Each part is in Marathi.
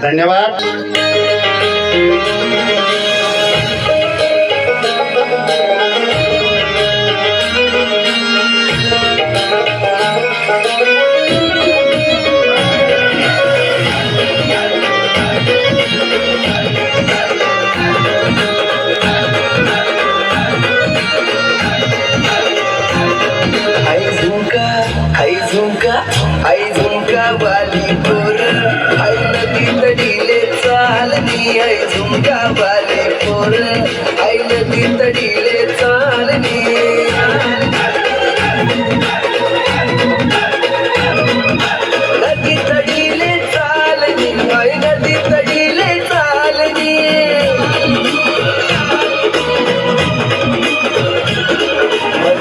धन्यवाद. आई झुमका आई झुमका ऐ झुमका वाली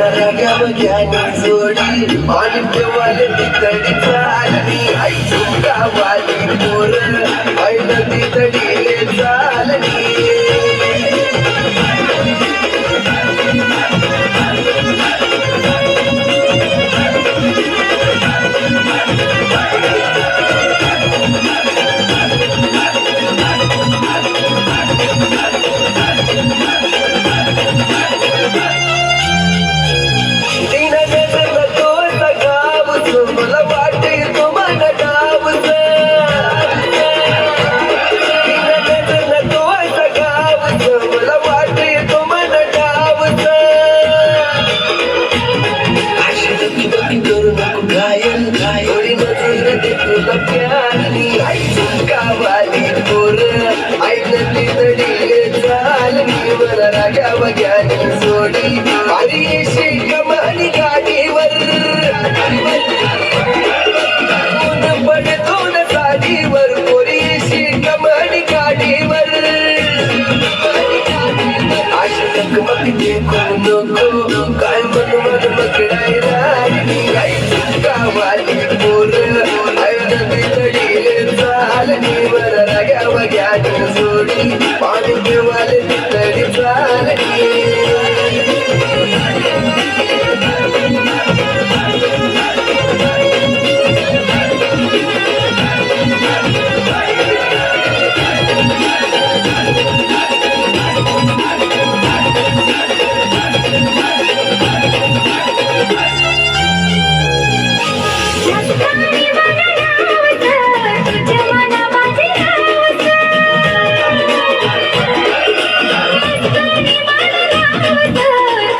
मनराग्या ज्ञानी जोडी. माणिक्यवाले तितडी चालनी आई झुमका वाली पोर आई नदी तडीले दे तुला प्यारनी पोर आई नदी तडीले चालनी मला राजा सोडी आणि येशी कमानी गाडीवर पडतो न साडीवर पोरी गाडीवर नको काय मन मन पकडाय राहिली पोर आई